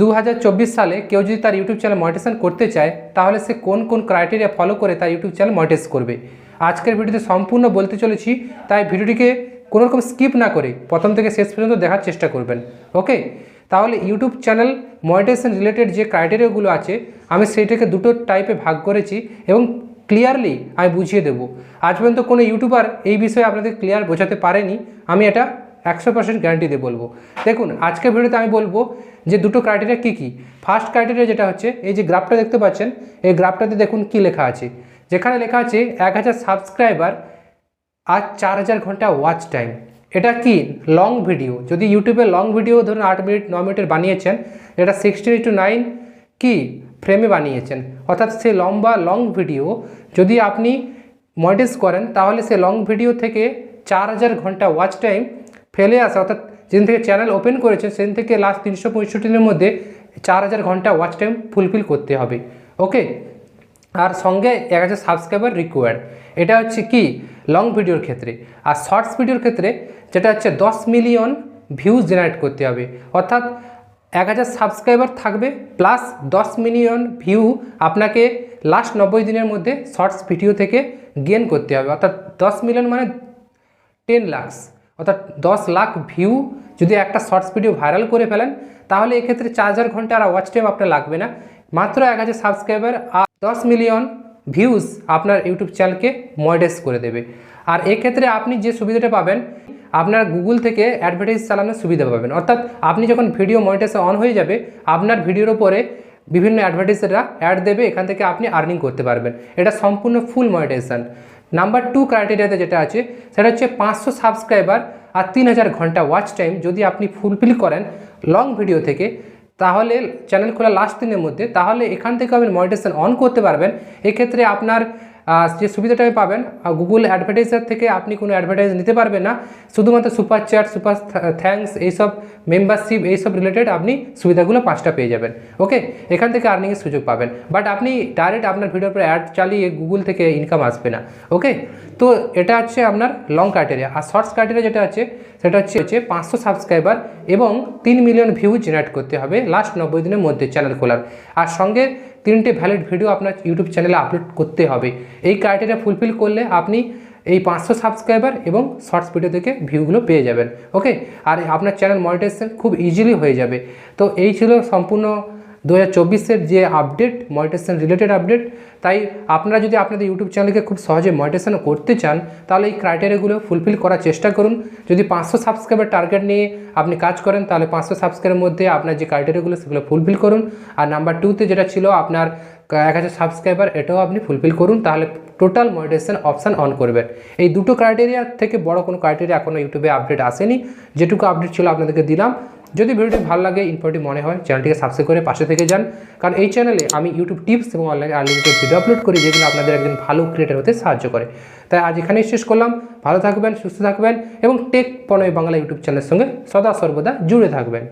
দু হাজার চব্বিশ সালে কেউ যদি তার ইউটিউব চ্যানেল মনিটাইজেশন করতে চায়, তাহলে সে কোন কোন ক্রাইটেরিয়া ফলো করে তার ইউটিউব চ্যানেল মনিটাইজ করবে। আজকের ভিডিওতে সম্পূর্ণ বলতে চলেছি, তাই ভিডিওটিকে কোনো রকম স্কিপ না করে প্রথম থেকে শেষ পর্যন্ত দেখার চেষ্টা করবেন। ওকে? তাহলে ইউটিউব চ্যানেল মনিটাইজেশন রিলেটেড যে ক্রাইটেরিয়াগুলো আছে, আমি সেইটাকে দুটো টাইপে ভাগ করেছি এবং ক্লিয়ারলি আমি বুঝিয়ে দেবো। আজ পর্যন্ত কোনো ইউটিউবার এই বিষয়ে আপনাদের ক্লিয়ার বোঝাতে পারেনি। আমি এটা একশো পার্সেন্ট গ্যারান্টি দিয়ে বলব। দেখুন, আজকের ভিডিওতে আমি বলব যে দুটো ক্রাইটেরিয়া কী কী? ফার্স্ট ক্রাইটেরিয়া যেটা হচ্ছে, এই যে গ্রাফটা দেখতে পাচ্ছেন, এই গ্রাফটাতে দেখুন কি লেখা আছে। যেখানে লেখা আছে এক হাজার সাবস্ক্রাইবার আর চার হাজার ঘণ্টা ওয়াচ টাইম এটা কি? লং ভিডিও যদি ইউটিউবে লং ভিডিও ধরুন আট মিনিট, ন মিনিটের বানিয়েছেন, এটা সিক্সটিন টু নাইন কি? ফ্রেমে বানিয়েছেন। অর্থাৎ সে লম্বা লং ভিডিও যদি আপনি মনিটাইজ করেন, তাহলে সে লং ভিডিও থেকে চার হাজার ঘণ্টা ওয়াচ টাইম ফেলে আসে, অর্থাৎ যেদিন থেকে চ্যানেল ওপেন করেছেন সেদিন থেকে লাস্ট তিনশো পঁয়ষট্টি দিনের মধ্যে চার হাজার ঘণ্টা ওয়াচ টাইম ফুলফিল করতে হবে। ওকে আর সঙ্গে এক হাজার সাবস্ক্রাইবার রিকোয়ার্ড এটা হচ্ছে কি? লং ভিডিওর ক্ষেত্রে। আর শর্টস ভিডিওর ক্ষেত্রে যেটা হচ্ছে দশ মিলিয়ন ভিউজ জেনারেট করতে হবে। অর্থাৎ এক হাজার সাবস্ক্রাইবার থাকবে প্লাস দশ মিলিয়ন ভিউ আপনাকে লাস্ট নব্বই দিনের মধ্যে শর্টস ভিডিও থেকে গেন করতে হবে। অর্থাৎ দশ মিলিয়ন মানে টেন লাখস অর্থাৎ দশ লাখ ভিউ যদি একটা শর্টস ভিডিও ভাইরাল করে ফেলেন, তাহলে এক্ষেত্রে চার হাজার ঘণ্টা আর ওয়াচ টাইম আপনার লাগবে না। মাত্র এক হাজার সাবস্ক্রাইবার আর দশ মিলিয়ন ভিউজ আপনার ইউটিউব চ্যানেলকে মডেস করে দেবে। আর এক্ষেত্রে আপনি যে সুবিধাটা পাবেন, আপনার গুগল থেকে অ্যাডভার্টাইজ চালানোর সুবিধা পাবেন। অর্থাৎ আপনি যখন ভিডিও মনিটাইজেশন অন হয়ে যাবে, আপনার ভিডিওর ওপরে বিভিন্ন অ্যাডভার্টাইজাররা অ্যাড দেবে, এখান থেকে আপনি আর্নিং করতে পারবেন। এটা সম্পূর্ণ ফুল মনিটাইজেশন নাম্বার টু ক্রাইটেরিয়াতে যেটা আছে, সেটা হচ্ছে পাঁচশো সাবস্ক্রাইবার আর তিন হাজার ঘণ্টা ওয়াচ টাইম যদি আপনি ফুলফিল করেন লং ভিডিও থেকে, তাহলে চ্যানেল খোলা লাস্ট দিনের মধ্যে, তাহলে এখান থেকে আপনি মনিটেশন অন করতে পারবেন। এক্ষেত্রে আপনার যে সুবিধাটা পাবেন গুগল অ্যাডভার্টাইজার থেকে আপনি কোনো অ্যাডভার্টাইজ নিতে পারবেন না। শুধুমাত্র সুপার চ্যাট সুপার থ্যাঙ্কস এইসব মেম্বারশিপ এইসব রিলেটেড আপনি সুবিধাগুলো পাঁচটা পেয়ে যাবেন। ওকে এখান থেকে আর্নিংয়ের সুযোগ পাবেন। বাট আপনি ডাইরেক্ট আপনার ভিডিওর পর অ্যাড চালিয়ে গুগল থেকে ইনকাম আসবে না। ওকে তো এটা হচ্ছে আপনার লং ক্রাইটেরিয়া আর শর্টস ক্রাইটেরিয়া যেটা আছে, সেটা হচ্ছে হচ্ছে পাঁচশো সাবস্ক্রাইবার এবং তিন মিলিয়ন ভিউ জেনারেট করতে হবে লাস্ট নব্বই দিনের মধ্যে চ্যানেল খোলার। আর সঙ্গে তিনটে ভ্যালিড ভিডিও আপনার ইউটিউব চ্যানেলে আপলোড করতে হবে। এই ক্রাইটেরিয়া ফুলফিল করলে আপনি এই পাঁচশো সাবস্ক্রাইবার এবং শর্টস ভিডিও থেকে ভিউগুলো পেয়ে যাবেন। ওকে আর আপনার চ্যানেল মনিটাইজেশন খুব ইজিলি হয়ে যাবে। তো এই ছিল সম্পূর্ণ দু হাজার যে আপডেট মনিটাইজেশন রিলেটেড আপডেট তাই আপনারা যদি আপনাদের ইউটিউব চ্যানেলকে খুব সহজে মনিটাইজেশন করতে চান, তাহলে এই ক্রাইটেরিয়াগুলো ফুলফিল করার চেষ্টা করুন। যদি পাঁচশো সাবস্ক্রাইবার টার্গেট নিয়ে আপনি কাজ করেন, তাহলে পাঁচশো সাবস্ক্রাইবের মধ্যে আপনার যে ক্রাইটেরিয়াগুলো সেগুলো ফুলফিল করুন। আর নাম্বার টুতে যেটা ছিল, আপনার এক হাজার সাবস্ক্রাইবার এটাও আপনি ফুলফিল করুন, তাহলে টোটাল মনিটাইজেশন অপশান অন করবেন এই দুটো ক্রাইটেরিয়া থেকে বড় কোনো ক্রাইটেরিয়া এখনও ইউটিউবে আপডেট আসেনি। যেটুকু আপডেট ছিল, আপনাদেরকে দিলাম। যদি ভিডিওটি ভালো লাগে ইনফরমেটিভ মনে হয় চ্যানেলটিকে সাবস্ক্রাইব করে পাশে থেকে যান। কারণ এই চ্যানেলে আমি ইউটিউব টিপস এবং অনলাইন আনলিমিটেড ভিডিও আপলোড করি, যেগুলো আপনাদের একজন ভালো ক্রিয়েটার হতে সাহায্য করে। তাই আজ এখানেই শেষ করলাম। ভালো থাকবেন, সুস্থ থাকবেন এবং টেক পনয় বাংলা ইউটিউব চ্যানেলের সঙ্গে সদা সর্বদা জুড়ে থাকবেন।